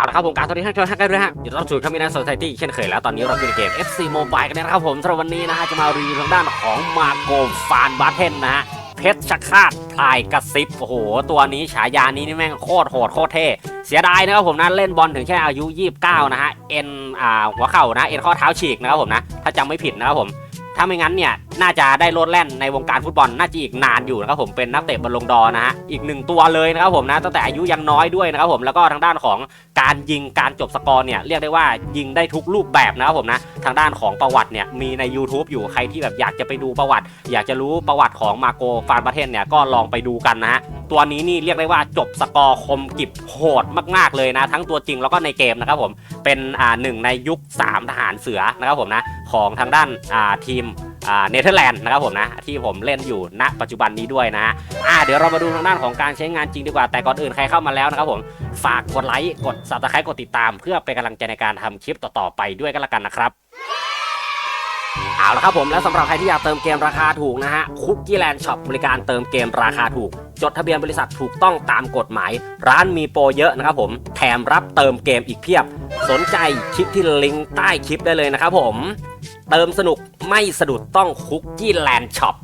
เอาละครับผมการสวัสดีท่านชมท่านกันด้วยฮะอยู่ต้อนรับสู่คามินาโซซตี้เช่นเคยแล้วตอนนี้เราอยู่ในเกม FC Mobile กันนะครับผมสำหรับวันนี้นะฮะจะมารีวิวทางด้านของมาโกฟานบาเทนนะฮะเพชรชคาตพลายกระซิบโอ้โหตัวนี้ฉายานี้นี่แม่งโคตรโหดโคตรเท่เสียดายนะครับผมนะเล่นบอลถึงแค่อายุ 29 นะฮะเอ็นอ่าหัวเข่านะเอ็นข้อเท้าฉีกนะครับผมนะถ้าจำไม่ผิดนะครับผมถ้าไม่งั้นเนี่ย น่าจะได้โลดแล่นในวงการฟุตบอลน่าจะอีกนานอยู่นะครับผมเป็นนักเตะบอลลงดอร์นะฮะอีกหนึ่งตัวเลยนะครับผมนะตั้งแต่อายุยังน้อยด้วยนะครับผมแล้วก็ทางด้านของการยิงการจบสกอร์เนี่ยเรียกได้ว่ายิงได้ทุกรูปแบบนะครับผมนะทางด้านของประวัติเนี่ยมีใน YouTube อยู่ใครที่แบบอยากจะไปดูประวัติ อยากจะรู้ประวัติของมาโกฟานประเทศเนี่ยก็ลองไปดูกันนะฮะตัวนี้นี่เรียกได้ว่าจบสกอร์คมกิบโหดมาก ๆ เลยนะ ทั้งตัวจริงแล้วก็ในเกมนะครับผมเป็นอ่าหนึ่งในยุค 3 ทหารเสือนะครับผมนะของทางด้านอ่าทีม เนเธอร์แลนด์นะครับผมนะที่ผมเล่นอยู่ณปัจจุบันนี้ด้วยนะฮะอ่าเดี๋ยวเรามาดูทางด้านของการใช้งานจริงดีกว่าแต่ก่อนอื่นใครเข้ามาแล้วนะครับผมฝากกดไลค์กด subscribe กดติดตาม เพื่อเป็นกำลังใจในการทำคลิปต่อๆไปด้วยกันละกันนะครับเอาละครับผมและสำหรับใครที่อยากเติมเกมราคาถูกนะฮะคุกกี้แลนด์ช็อปบริการเติมเกมราคาถูก จดทะเบียนบริษัทถูกต้องตามกฎหมาย ร้านมีโปรเยอะนะครับผมแถมรับเติมเกมอีกเพียบ สนใจคลิกที่ลิงก์ใต้คลิปได้เลยนะครับผม เติมสนุก ไม่สะดุดต้องคุกกี้แลนด์ช็อป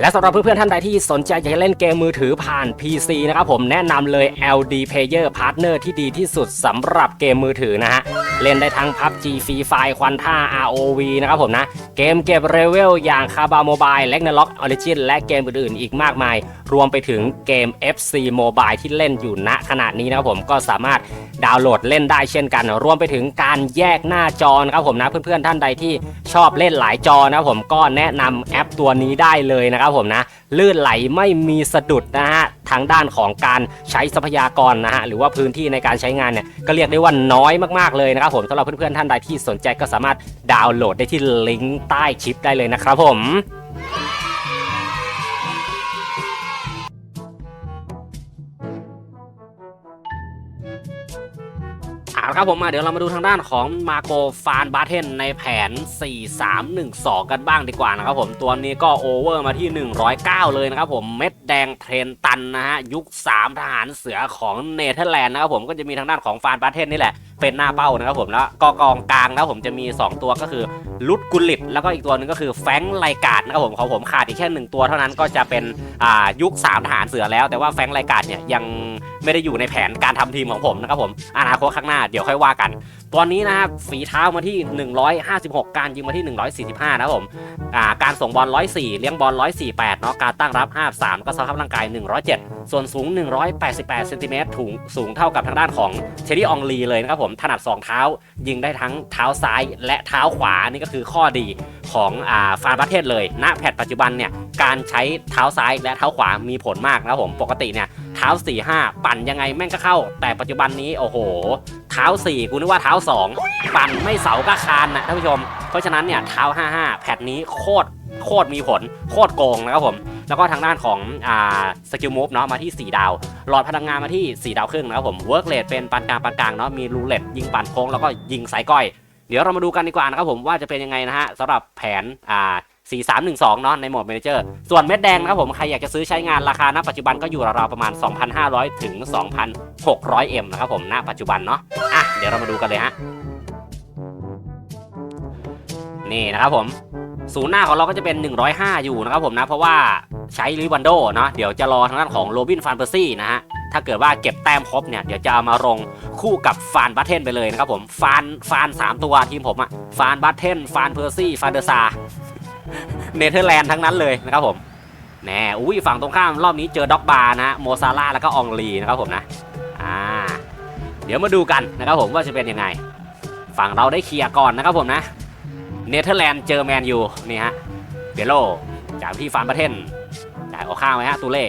และสำหรับเพื่อนๆท่านใดที่สนใจอยากจะเล่นเกมมือถือผ่าน PC นะครับผมแนะนำเลย LD Player Partner ที่ดีที่สุดสำหรับเกมมือถือนะฮะ เล่นได้ทั้ง PUBG Free Fire ควันท่า ROV นะครับผมนะ เกมเก็บเรเวลอย่างคาบาโมบายและนล็อกออริจินและเกมอื่นๆอีกมากมาย รวมไปถึงเกม FC Mobile ที่เล่นอยู่ณขณะนี้นะครับผมก็สามารถดาวน์โหลดเล่นได้เช่นกัน รวมไปถึงการแยกหน้าจอนะครับผมนะเพื่อนๆท่านใดที่ชอบเล่นหลายจอนะครับผมก็แนะนำแอปตัวนี้ได้เลยนะครับผมนะลื่นไหลไม่มีสะดุดนะฮะทางด้านของการใช้ทรัพยากรนะฮะหรือว่าพื้นที่ในการใช้งานเนี่ยก็เรียกได้ว่าน้อยมากๆเลยนะครับผมสำหรับเพื่อนๆท่านใดที่สนใจก็สามารถดาวน์โหลดได้ที่ลิงก์ใต้คลิปได้เลยนะครับผม เอาละครับผมมาเดี๋ยวเรามาดูทางด้านของมาโกฟานบาเทนในแผน 4-3-1-2 กันบ้างดีกว่านะครับผมตัวนี้ก็โอเวอร์มาที่ 109 เลยนะครับผมเม็ดแดงเทรนตันนะฮะยุค 3 ทหารเสือของเนเธอร์แลนด์นะครับผมก็จะมีทางด้านของฟานบาเทนนี่แหละ เป็นหน้าเป้านะครับผมแล้วก็กองกลางนะครับผมจะมี 2 ตัวก็คือลุดกุลิตแล้วก็อีกตัวหนึงก็คือแฟงไลกาดนะครับผมของผมขาดอีกแค่หนึ่งตัวเท่านั้นก็จะเป็นอ่ายุค3ทหารเสือแล้ว แต่ว่าแฟงไลกาดเนี่ยยังไม่ได้อยู่ในแผนการทำทีมของผมนะครับผมอนาคตข้างหน้าเดี๋ยวค่อยว่ากันตัวนี้นะครับฝีเท้ามาที่ 156 การยิงมาที่ 145 นะครับผมอ่าการส่งบอล104 เลี้ยงบอล148เนาะการตั้งรับ 53 ก็สภาพร่างกาย 107 ส่วนสูง 188เซนติเมตรถุงสูงเท่ากับทางด้านของเชอรี่อองลีเลยนะครับผมถนัด 2 เท้า ยิงได้ทั้งเท้าซ้ายและเท้าขวานี่ก็คือข้อดีของอ่าฟาร์บัตเทศเลยณแพทปัจจุบันเนี่ยการใช้เท้าซ้ายและเท้าขวามีผลมากนะครับผมปกติเนี่ยเท้า4 5 ปั่นยังไงแม่งก็เข้า แต่ปัจจุบันนี้โอ้โห เท้า 4 กูนึกว่าเท้า 2 ปั่นไม่เสาก็คานนะท่านผู้ชม เพราะฉะนั้นเนี่ยเท้า 55 แพทนี้โคตรโคตรมีผลโคตรโกงนะครับผม แล้วก็ทางด้านของอ่าสกิลมูฟเนาะมาที่ 4 ดาว หลอดพลังงานมาที่ 4 ดาวครึ่งนะครับผมเวิร์กเลดเป็นปานกลางปานกลางเนาะมีรูเลตยิงปั่นโค้งแล้วก็ยิงสายก้อย เดี๋ยวเรามาดูกันดีกว่านะครับผมว่าจะเป็นยังไงนะฮะสำหรับแผนอ่า4312เนาะในโหมด Manager ส่วนเม็ดแดงนะครับผม ใครอยากจะซื้อใช้งานราคาณปัจจุบันก็อยู่ราวๆประมาณ 2,500 ถึง 2,600 M นะครับผม ณ ปัจจุบันเนาะ อะ เดี๋ยวเรามาดูกันเลยฮะ นี่นะครับผม ศูนย์หน้าของเราก็จะเป็น 105 อยู่นะครับผมนะ เพราะว่าใช้ลิวันโดเนาะเดี๋ยวจะรอทางด้านของโรบินฟานเปอร์ซี่นะฮะถ้าเกิดว่าเก็บแต้มครบเนี่ยเดี๋ยวจะเอามาลงคู่กับฟานบัตเทนไปเลยนะครับผมฟานฟานสามตัวทีมผมอะฟานบัตเทนฟานเพอร์ซี่ฟานเดอร์ซาเนเธอร์แลนด์ทั้งนั้นเลยนะครับผมแน่อุ้ยฝั่งตรงข้ามรอบนี้เจอด็อกบาร์นะโมซาร่าแล้วก็อองลีนะครับผมนะอ่าเดี๋ยวมาดูกันนะครับผมว่าจะเป็นยังไง ฝั่งเราได้เคลียร์ก่อนนะครับผมนะ เนเธอร์แลนด์เจอแมนยูนี่ฮะเบโลจ่ายไปที่ฟานประเทนจ่ายเอาข้างไว้ฮะตูเล่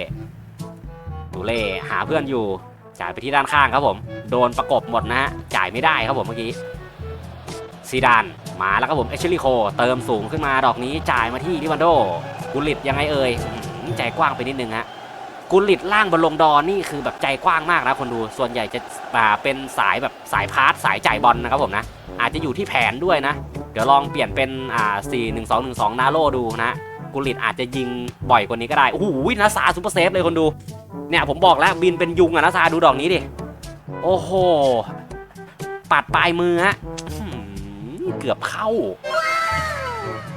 ตูเล่หาเพื่อนอยู่จ่ายไปที่ด้านข้างครับผมโดนประกบหมดนะฮะจ่ายไม่ได้ครับผมเมื่อกี้ซีดานมาแล้วครับผมเอชลิโคเติมสูงขึ้นมาดอกนี้จ่ายมาที่ลิวันโดกุลิตยังไงเอ่ยใจกว้างไปนิดนึงฮะกุลิตล่างบอลลงดอนนี่คือแบบใจกว้างมากนะคนดูส่วนใหญ่จะเป็นสายแบบสายพาสสายจ่ายบอลนะครับผมนะอาจจะอยู่ที่แผนด้วยนะ เดี๋ยวลองเปลี่ยนเป็นอ่า4 1 2 1 2นาโลดูนะกุลิตอาจจะยิงบ่อยกว่านี้ก็ได้ โอ้โหนาซาซูเปอร์เซฟเลยคนดู เนี่ยผมบอกแล้วบินเป็นยุงอะนะซาดูดอกนี้ดิ โอ้โห ปัดปลายมือฮะเกือบเข้า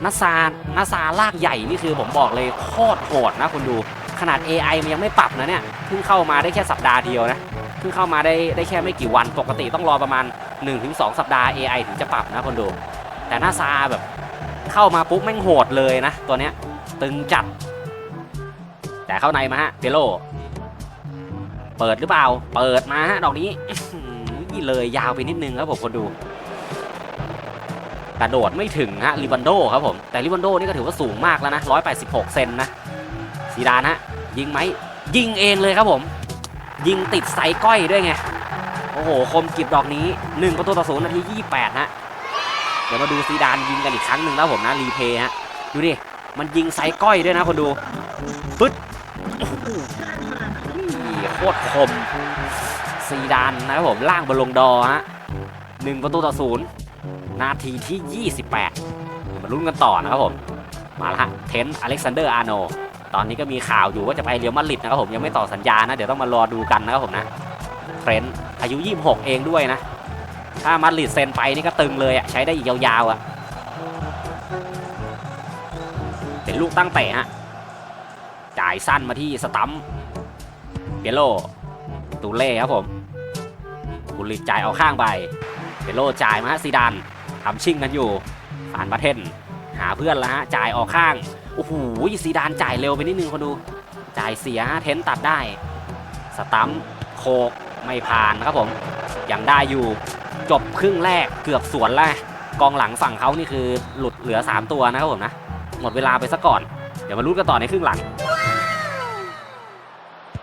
นาซานาซาลากใหญ่นี่คือผมบอกเลยโคตรโหดนะคุณดู ขนาด AI มันยังไม่ปรับนะเนี่ย เพิ่งเข้ามาได้แค่สัปดาห์เดียวนะ เพิ่งเข้ามาได้ได้แค่ไม่กี่วัน ปกติต้องรอประมาณ 1-2 สัปดาห์ AI ถึงจะปรับนะคนดู แต่นาซาแบบเข้ามาปุ๊บแม่งโหดเลยนะ ตัวเนี้ยตึงจัด แต่เข้าในมาฮะเปโล เปิดหรือเปล่า เปิดมาฮะดอกนี้อื้อหือเลยยาวไปนิดนึงครับผมคนดูกระโดดไม่ถึงฮะริบันโดครับผม แต่ริบันโดนี่ก็ถือว่าสูงมากแล้วนะ 186 เซนนะซีดานฮะยิงไหมยิงเองเลยครับผม ยิงติดไซก้อยด้วยไง โอ้โห คมกิบดอกนี้ 1 ประตูต่อศูนย์นาที 28 ฮะ เดี๋ยวมาดูซีดานยิงกันอีกครั้งหนึ่งแล้วผมนะรีเพย์ฮะดูดิมันยิงไซก้อยด้วยนะคนดูปึ๊ดโอ้โคตรคมซีดานนะครับผมล่างบอลลงดอฮะหนึ่งประตูต่อศูนย์นาทีที่ 28 มาลุ้นกันต่อนะครับผม มาละฮะเทนอเล็กซานเดอร์อาร์โน ตอนนี้ก็มีข่าวอยู่ว่าจะไปเรียวมาดริดนะครับผมยังไม่ต่อสัญญานะ เดี๋ยวต้องมารอดูกันนะครับผมนะเทรนต์อายุ 26 เองด้วยนะ ถ้ามาดริดเซ็นไปนี่ก็ตึงเลยอะใช้ได้อีกยาวๆอะเป็นลูกตั้งเตะฮะจ่ายสั้นมาที่สตัมเปียโลตูเล่ครับผมกุลิตจ่ายเอาข้างไปเปียโลจ่ายมาฮะซีดานทำชิ่งกันอยู่ฟานบาเทนหาเพื่อนแล้วฮะจ่ายออกข้างโอ้โหซีดานจ่ายเร็วไปนิดนึงคนดู จ่ายเสียเทนตัดได้ สตัมโคกไม่ผ่านนะครับผมยังได้อยู่ จบครึ่งแรกเกือบสวนแล้วกองหลังฝั่งเขานี่คือหลุดเหลือ 3 ตัวนะครับผมนะ หมดเวลาไปซะก่อน เดี๋ยวมาลุ้นกันต่อในครึ่งหลัง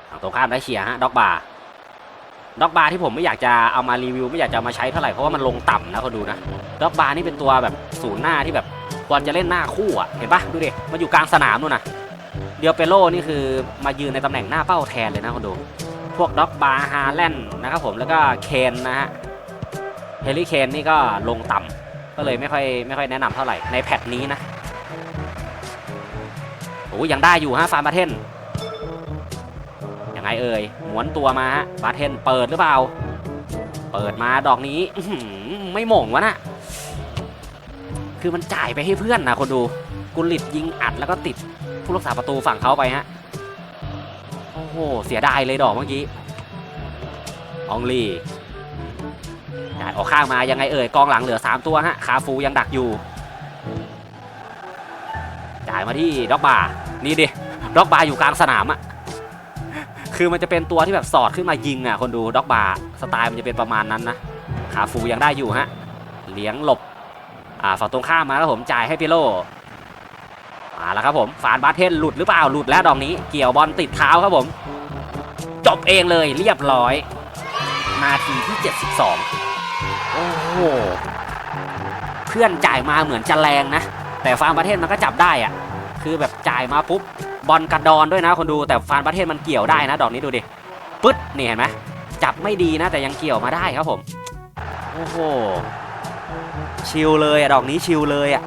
ฝั่งตรงข้ามได้เชียร์ฮะด็อกบาร์ด็อกบาร์ที่ผมไม่อยากจะเอามารีวิว ไม่อยากจะมาใช้เท่าไหร่เพราะว่ามันลงต่ำนะคนดูนะด็อกบาร์นี่เป็นตัวแบบศูนย์หน้าที่แบบควรจะเล่นหน้าคู่อะเห็นปะดูดิมาอยู่กลางสนามนู่นนะเดียวเปโลนี่คือมายืนในตำแหน่งหน้าเป้าแทนเลยนะคนดู พวกด็อกบาร์ฮาแลนด์นะครับผมแล้วก็เคนนะฮะ เฮลิเคนนี่ก็ลงต่ำก็เลยไม่ค่อยไม่ค่อยแนะนำเท่าไหร่ในแพทนี้นะโอ้ยังได้อยู่ฮะฟาร์มบาเทนยังไงเอ่ยหมวนตัวมาฮะบาเทนเปิดหรือเปล่า เปิดมาดอกนี้ไม่หม่งวะน่ะคือมันจ่ายไปให้เพื่อนนะคนดูกุลิตยิงอัดแล้วก็ติดผู้รักษาประตูฝั่งเขาไปฮะโอ้โหเสียดายเลยดอกเมื่อกี้อองลี จ่ายออกข้างมายังไงเอ่ยกองหลังเหลือ 3 ตัวฮะคาฟูยังดักอยู่ จ่ายมาที่ด็อกบาร์นี่ดิด็อกบาร์อยู่กลางสนามอะคือมันจะเป็นตัวที่แบบสอดขึ้นมายิงอะคนดูด็อกบาร์สไตล์มันจะเป็นประมาณนั้นนะคาฟูยังได้อยู่ฮะเลี้ยงหลบอ่าฝั่งตรงข้ามมาแล้วผมจ่ายให้เปโลมาแล้วครับผมฟานบาเทนหลุดหรือเปล่าหลุดแล้วดอกนี้เกี่ยวบอลติดเท้าครับผม จบเองเลยเรียบร้อยนาทีที่ 72 โอ้โห เพื่อนจ่ายมาเหมือนจะแรงนะ แต่ฟาร์มประเทศมันก็จับได้อะคือแบบจ่ายมาปุ๊บบอลกระดอนด้วยนะคนดูแต่ฟาร์มประเทศมันเกี่ยวได้นะ ดอกนี้ดูดิปึ๊ดนี่เห็นไหมจับไม่ดีนะ แต่ยังเกี่ยวมาได้ครับผมโอ้โหชิลเลยอะดอกนี้ชิลเลยอะ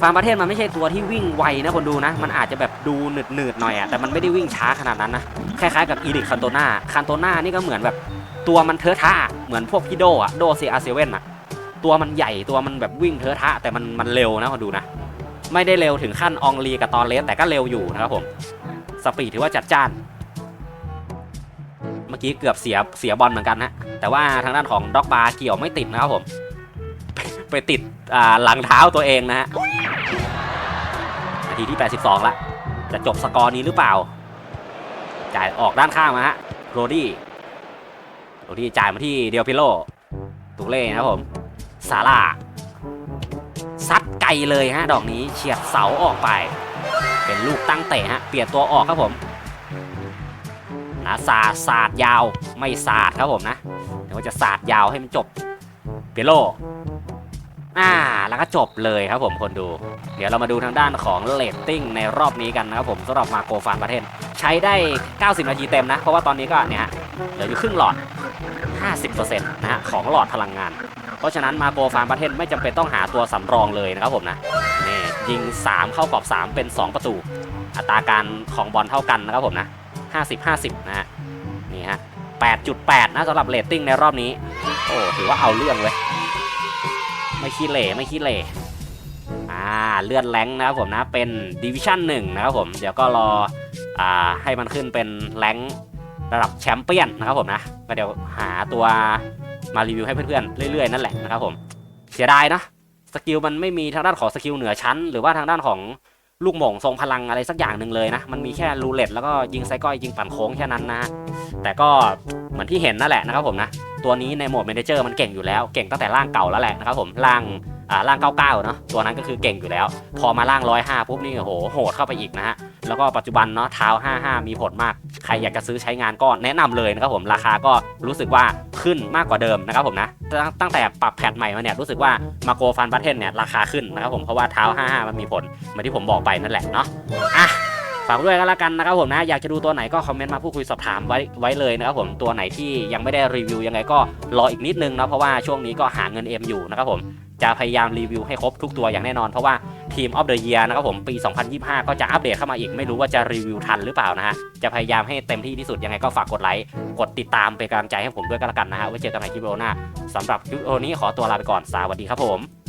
ฟาร์มประเทศมันไม่ใช่ตัวที่วิ่งไวนะคนดูนะ มันอาจจะแบบดูหนืดหนืดๆหน่อยอะแต่มันไม่ได้วิ่งช้าขนาดนั้นนะคล้ายๆกับอีริคคันโตนาคันโตนานี่ก็เหมือนแบบ ตัวมันเทอะทะเหมือนพวกพี่โดอะโดเซอาเซเว่นอะตัวมันใหญ่ตัวมันแบบวิ่งเทอะทะแต่มันมันเร็วนะคนดูนะ ไม่ได้เร็วถึงขั้นอองลีกับตอนเลสแต่ก็เร็วอยู่นะครับผมสปีดถือว่าจัดจ้าน เมื่อกี้เกือบเสียเสียบอลเหมือนกันนะแต่ว่าทางด้านของด็อกบาเกี่ยวไม่ติดนะครับผมไปไปติดหลังเท้าตัวเองนะฮะนาทีที่ 82 ละ จะจบสกอร์นี้หรือเปล่า จ่ายออกด้านข้างมาฮะโรดี้ โรดี้จ่ายมาที่เดียวพิโลตูเล่นะครับผมซาร่าซัดไกลเลยฮะดอกนี้เฉียดเสาออกไป เป็นลูกตั้งเตะฮะเปลี่ยนตัวออกครับผมนะสาดสาดยาวไม่สาดครับผมนะเดี๋ยวว่าจะสาดยาวให้มันจบเปียโลอ่าแล้วก็จบเลยครับผมคนดู เดี๋ยวเรามาดูทางด้านของเลตติ้งในรอบนี้กันนะครับผมสำหรับมาโกฟานประเทศ ช้ได้ 90 นาทีเต็มนะ เพราะว่าตอนนี้ก็เนี่ยฮะเหลืออยู่ครึ่งหลอด 50%นะฮะของหลอดพลังงาน เพราะฉะนั้นมาโกฟาร์มประเทศไม่จำเป็นต้องหาตัวสำรองเลยนะครับผมนะนี่ยิง 3 เข้ากรอบ 3 เป็น 2 ประตู อัตราการของบอลเท่ากันนะครับผมนะ 50 50 นะฮะนี่ฮะ 8.8 นะสำหรับเรตติ้งในรอบนี้ โอ้ถือว่าเอาเรื่องเว้ยไม่ขี้เหร่ไม่ขี้เหร่อ่าเลื่อนแรงนะครับผมนะเป็นดิวิชั่น1นะครับผม เดี๋ยวก็รอ อ่าให้มันขึ้นเป็นแรงค์ระดับแชมเปี้ยนนะครับผมนะก็เดี๋ยวหาตัวมารีวิวให้เพื่อนๆเรื่อยๆนั่นแหละนะครับผมเสียดายนะสกิลมันไม่มีทางด้านของสกิลเหนือชั้น หรือว่าทางด้านของลูกหม่งทรงพลังอะไรสักอย่างหนึ่งเลยนะ มันมีแค่รูเล็ตแล้วก็ยิงไซก้อยยิงปั่นโค้งแค่นั้นนะ แต่ก็เหมือนที่เห็นนั่นแหละนะครับผมนะ ตัวนี้ในโหมดเมนเจอร์มันเก่งอยู่แล้ว เก่งตั้งแต่ร่างเก่าแล้วแหละนะครับผมร่าง ร่าง 99 เนาะตัวนั้นก็คือเก่งอยู่แล้ว พอมาร่าง 105 ปุ๊บนี่โอ้โหโหดเข้าไปอีกนะฮะแล้วก็ปัจจุบันเนาะเท้า 55 มีผลมาก ใครอยากจะซื้อใช้งานก็แนะนำเลยนะครับผมราคาก็รู้สึกว่าขึ้นมากกว่าเดิมนะครับผมนะตั้งตั้งแต่ปรับแพทใหม่มาเนี่ยรู้สึกว่ามาโกฟันบัตเทนเนี่ยราคาขึ้นนะครับผมเพราะว่าเท้า 55 มันมีผลเหมือนที่ผมบอกไปนั่นแหละเนาะอะฝากด้วยกันละกันนะครับผมนะอยากจะดูตัวไหนก็คอมเมนต์มาพูดคุยสอบถามไว้ไว้เลยนะครับผมตัวไหนที่ยังไม่ได้รีวิวยังไงก็รออีกนิดนึงนะเพราะว่าช่วงนี้ก็หาเงินเอ็มอยู่นะครับผม จะพยายามรีวิวให้ครบทุกตัวอย่างแน่นอน เพราะว่าทีมออฟเดอะเยียนะครับผมปี 2025 ก็จะอัปเดตเข้ามาอีกไม่รู้ว่าจะรีวิวทันหรือเปล่านะฮะ จะพยายามให้เต็มที่ที่สุดยังไงก็ฝากกดไลค์ กดติดตามเป็นกำลังใจให้ผมด้วยกันละกันนะฮะไว้เจอกันใหม่คลิปโอหน้าสำหรับคลิปวิดีโอนี้ขอตัวลาไปก่อนสวัสดีครับผม